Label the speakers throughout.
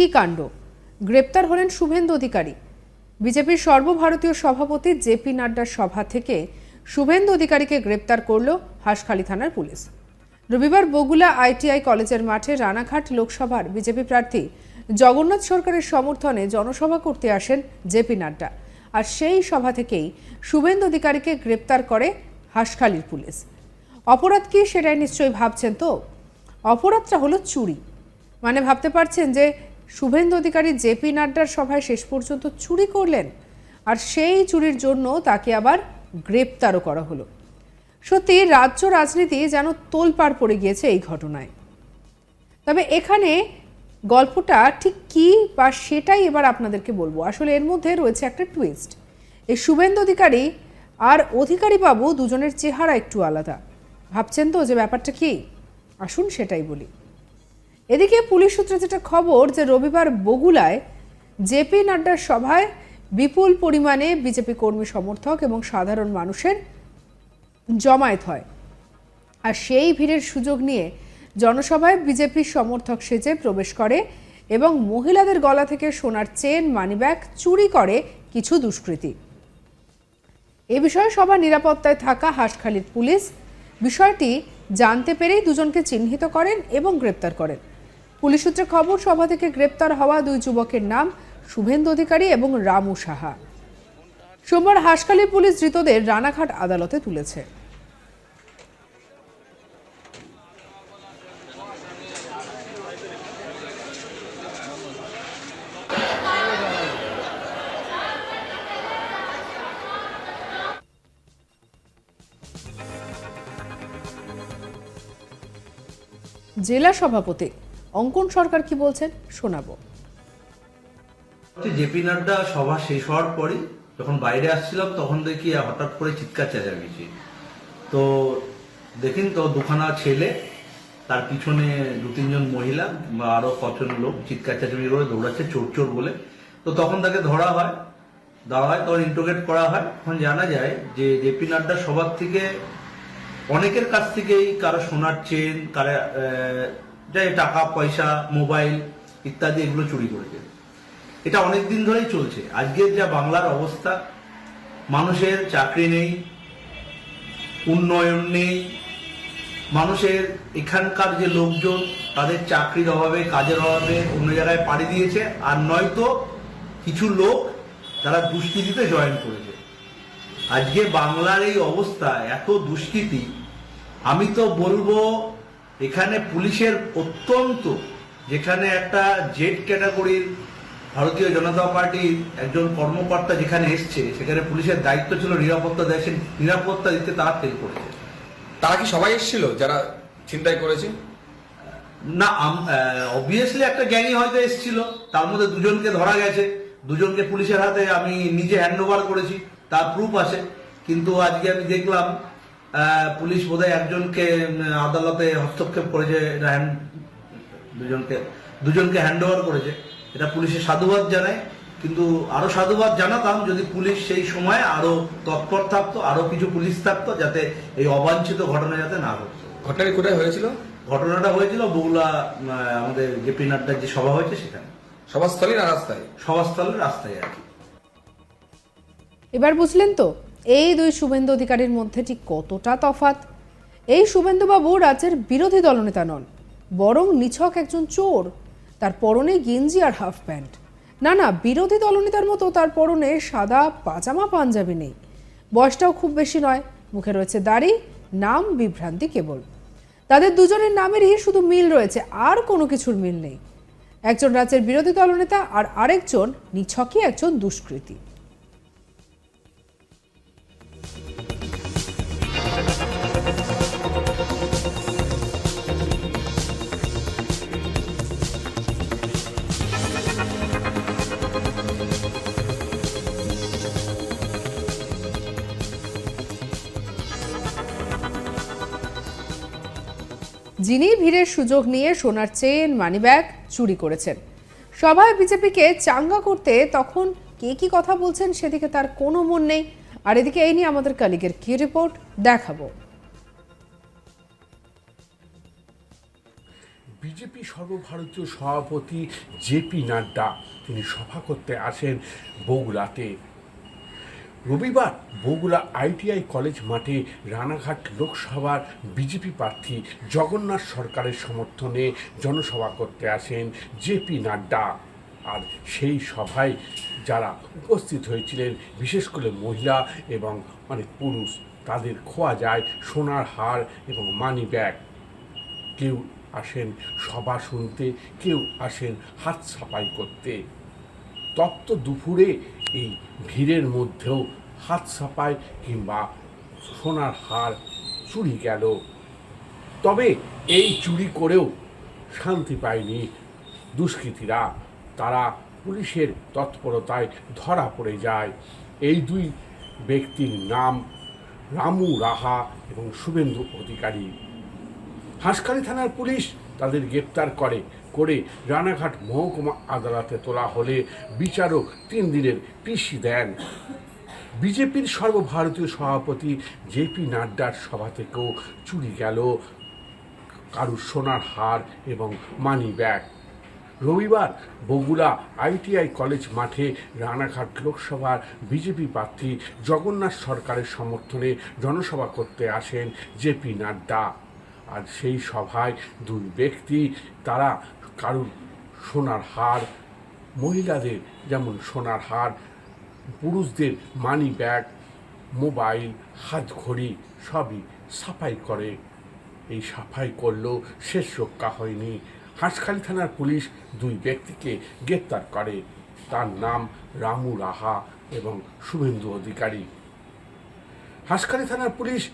Speaker 1: কি কাণ্ড? গ্রেপ্তার হলেন শুভেন্দু অধিকারী। বিজেপির সর্বভারতীয় সভাপতি জেপি নাড্ডার সভা থেকে শুভেন্দু অধিকারীকে গ্রেপ্তার করল হাঁসখালী থানার পুলিশ। রবিবার বগুলা আইটিআই কলেজের মাঠে রানাঘাট লোকসভার বিজেপি প্রার্থী জগন্নাথ সরকারের সমর্থনে জনসভা করতে আসেন জেপি নাড্ডা। আর সেই সভা থেকেই শুভেন্দু অধিকারীকে গ্রেপ্তার করে হাঁসখালীর পুলিশ। অপরাধ কি সেটাই নিশ্চয়ই ভাবছেন তো? অপরাধটা হলো চুরি। মানে ভাবতে পারছেন যে শুভেন্দু অধিকারী জেপি নাড্ডার সভায় শেষ পর্যন্ত চুরি করলেন, আর সেই চুরির জন্য তাকে আবার গ্রেপ্তারও করা হলো। সত্যি, রাজ্য রাজনীতি যেন তোলপাড় পড়ে গিয়েছে এই ঘটনায়। তবে এখানে গল্পটা ঠিক কি বা সেটাই এবার আপনাদেরকে বলব। আসলে এর মধ্যে রয়েছে একটা টুইস্ট এই শুভেন্দু অধিকারী আর অধিকারী বাবু দুজনের চেহারা একটু আলাদা। ভাবছেন তো যে ব্যাপারটা কি? আসুন সেটাই বলি। এদিকে পুলিশ সূত্রে যেটা খবর যে রবিবার বগুলায় জেপি নাড্ডার সভায় বিপুল পরিমাণে বিজেপি কর্মী সমর্থক এবং সাধারণ মানুষের জমায়েত হয়। আর সেই ভিড়ের সুযোগ নিয়ে জনসভায় বিজেপির সমর্থক সেজে প্রবেশ করে এবং মহিলাদের গলা থেকে সোনার চেন, মানিব্যাগ চুরি করে কিছু দুষ্কৃতী। এ বিষয়ে সবার নিরাপত্তায় থাকা হাঁসখালির পুলিশ বিষয়টি জানতে পেরেই দুজনকে চিহ্নিত করেন এবং গ্রেপ্তার করেন। পুলিশ সূত্রে খবর, সভা থেকে গ্রেপ্তার হওয়া দুই যুবকের নাম শুভেন্দু অধিকারী এবং রামু সাহা। সোমবার হাঁসখালী পুলিশ ধৃতদের রানাঘাট আদালতে তুলেছে। জেলা সভাপতি অঙ্কন সরকার কি বলছেন শোনাবো।
Speaker 2: জেপি নাড্ডা সভা শেষ হওয়ার পরই যখন বাইরে আসছিলাম, তখন দেখি হঠাৎ করে চিৎকার চেঁচামেচি। তো দেখিন তো, দুখানা ছেলে, তার পিছনে দু তিনজন মহিলা বা আরও কজন লোক চিৎকার চেঁচামেচি করে দৌড়াচ্ছে, চোর চোর বলে। তো তখন তাকে ধরা হয় দেওয়া হয়, তখন ইন্টোগেট করা হয়। তখন জানা যায় যে জেপি নাড্ডা সবার থেকে অনেকের কাছ থেকেই কারও সোনার চেন কারও যাই টাকা, পয়সা, মোবাইল ইত্যাদি এগুলো চুরি করেছে। এটা অনেক দিন ধরেই চলছে। আজকের যা বাংলার অবস্থা, মানুষের চাকরি নেই, উন্নয়ন নেই, মানুষের এখানকার যে লোকজন, তাদের চাকরির অভাবে, কাজের অভাবে অন্য জায়গায় পাড়ি দিয়েছে, আর নয়তো কিছু লোক যারা দুষ্কৃতিতে জয়েন করেছে। আজকে বাংলার এই অবস্থা, এত দুষ্কৃতি, আমি তো বলব এখানে পুলিশের অত্যন্ত যেখানে একটা জেড ক্যাটাগরির ভারতীয় জনতা পার্টির একজন কর্মকর্তা যেখানে এসছে সেখানে পুলিশের দায়িত্ব ছিল নিরাপত্তা দেয় নিরাপত্তা দিতে তারা ফেল করেছে।
Speaker 3: তারা কি সবাই এসেছিল যারা চিন্তাই করেছে?
Speaker 2: না অবভিয়াসলি একটা গ্যাংই হয়তো এসেছিল তার মধ্যে দুজনকে ধরা গেছে দুজনকে পুলিশের হাতে আমি নিজে হ্যান্ড ওভার করেছি তার প্রুফ আছে কিন্তু আজকে আমি দেখলাম পুলিশ বোধহয় একজনকে আদালতে হস্তক্ষেপ করেছে দুজনকে দুজনকে হ্যান্ড ওভার করেছে। এটা পুলিশের সাধুবাদ জানায় কিন্তু আরও সাধুবাদ জানাতাম যদি পুলিশ সেই সময় আরও তৎপর থাকতো আরও কিছু পুলিশ থাকতো যাতে এই অবাঞ্ছিত ঘটনা যাতে না ঘটতো।
Speaker 3: ঘটনাটি কোথায় হয়েছিল?
Speaker 2: ঘটনাটা হয়েছিল বগুলা আহ, আমাদের জেপি নাড্ডার যে সভা হয়েছে সেখানে।
Speaker 3: সভাস্থলী না রাস্তায়?
Speaker 2: সভাস্থলের রাস্তায় আর কি।
Speaker 1: এবার বুঝলেন তো এই দুই শুভেন্দু অধিকারীর মধ্যে ঠিক কতটা তফাত এই শুভেন্দুবাবু রাজ্যের বিরোধী দলনেতা নন, বরং নিছক একজন চোর, তার পরনে গেঞ্জি আর হাফ প্যান্ট। না না, বিরোধী দলনেতার মতো তার পরনে সাদা পাজামা পাঞ্জাবি নেই। বয়সটাও খুব বেশি নয়, মুখে রয়েছে দাড়ি, নাম বিভ্রান্তি কেবল। তাদের দুজনের নামেরই শুধু মিল রয়েছে, আর কোনো কিছুর মিল নেই। একজন রাজ্যের বিরোধী দলনেতা আর আরেকজন নিছকই একজন দুষ্কৃতী। যিনি ভিড়ের সুযোগ নিয়ে সোনার চেন, মানিব্যাগ চুরি করেছেন। সভায় বিজেপিকে চাঙ্গা করতে তখন কে কি কথা বলছেন সেদিকে তার কোনো মন নেই। আর এদিকে এই নিয়ে আমাদের কালিগের কি রিপোর্ট দেখাবো।
Speaker 4: বিজেপি সর্বভারতীয় সভাপতি জেপি নাড্ডা, তিনি সভা করতে আসেন বগুড়াতে। রবিবার বগুড়া আইটিআই কলেজ মাঠে রানাঘাট লোকসভার বিজেপি প্রার্থী জগন্নাথ সরকারের সমর্থনে জনসভা করতে আসেন জেপি নাড্ডা। আর সেই সভায় যারা উপস্থিত হয়েছিলেন, বিশেষ করে মহিলা এবং অনেক পুরুষ, তাদের খোয়া যায় সোনার হার এবং মানি ব্যাগ কেউ আসেন সভা শুনতে, কেউ আসেন হাত সাফাই করতে। তপ্ত দুপুরে এই ভিড়ের মধ্যেও হাত সাপায় কিংবা সোনার হার চুরি গেল। তবে এই চুরি করেও শান্তি পায়নি দুষ্কৃতীরা। তারা পুলিশের তৎপরতায় ধরা পড়ে যায়। এই দুই ব্যক্তির নাম রামু রাহা এবং শুভেন্দু অধিকারী। হাঁসখালি থানার পুলিশ তাদের গ্রেপ্তার করে। করে রানাঘাট মহকুমা আদালতে তোলা হলে বিচারক তিন দিনের পিসি দেন। বিজেপির সর্বভারতীয় সভাপতি জেপি নাড্ডার সভা থেকেও চুরি গেল। কারুর সোনার হার এবং মানি ব্যাগ রবিবার বগুড়া আইটিআই কলেজ মাঠে রানাঘাট লোকসভার বিজেপি প্রার্থী জগন্নাথ সরকারের সমর্থনে জনসভা করতে আসেন জেপি নাড্ডা। আর সেই সভায় দুই ব্যক্তি, তারা কারুর সোনার হার, মহিলাদের যেমন সোনার হার, পুরুষদের মানি ব্যাগ মোবাইল হাত ঘড়ি সবই সাফাই করে। এই সাফাই করলেও শেষ রক্ষা হয়নি। হাঁসখালি থানার পুলিশ দুই ব্যক্তিকে গ্রেপ্তার করে। তার নাম রামু রাহা এবং শুভেন্দু অধিকারী। হাঁসখালি থানার পুলিশ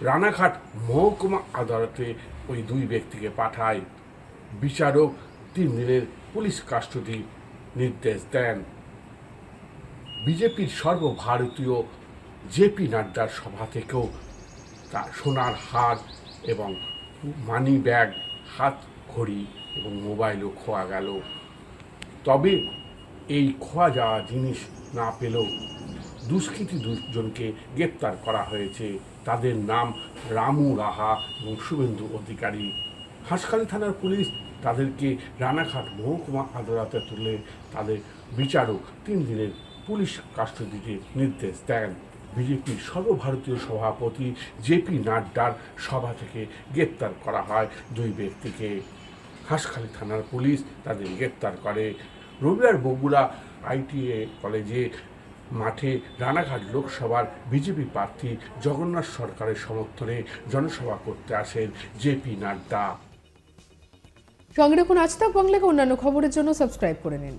Speaker 4: রানাঘাট মহকুমা আদালতে ওই দুই ব্যক্তিকে পাঠায়। বিচারক তিন দিনের পুলিশ কাস্টডি নির্দেশ দেন। বিজেপির সর্বভারতীয় জেপি নাড্ডার সভা থেকেও তার সোনার হার এবং মানি ব্যাগ, হাত ঘড়ি এবং মোবাইলও খোয়া গেল। তবে এই খোয়া যাওয়া জিনিস না পেলেও দুষ্কৃতী দুজনকে গ্রেপ্তার করা হয়েছে। তাদের নাম রামু রাহা এবং শুভেন্দু অধিকারী। হাঁসখালি থানার পুলিশ তাদেরকে রানাঘাট মহকুমা আদালতে তুলে তাদের বিচারক তিন দিনের পুলিশ কাস্টডিতে নির্দেশ দেন। বিজেপির সর্বভারতীয় সভাপতি জেপি নাড্ডার সভা থেকে গ্রেপ্তার করা হয় দুই ব্যক্তিকে। হাঁসখালি থানার পুলিশ তাদের গ্রেপ্তার করে। রবিবার বগুড়া আইটিএ কলেজে মাঠে রানাঘাট লোকসভার বিজেপি প্রার্থী জগন্নাথ সরকারের সমর্থনে জনসভা করতে আসেন জেপি নাড্ডা।
Speaker 1: সঙ্গে রাখুন আজ তাক বাংলাকে অন্যান্য খবরের জন্য সাবস্ক্রাইব করে নিন।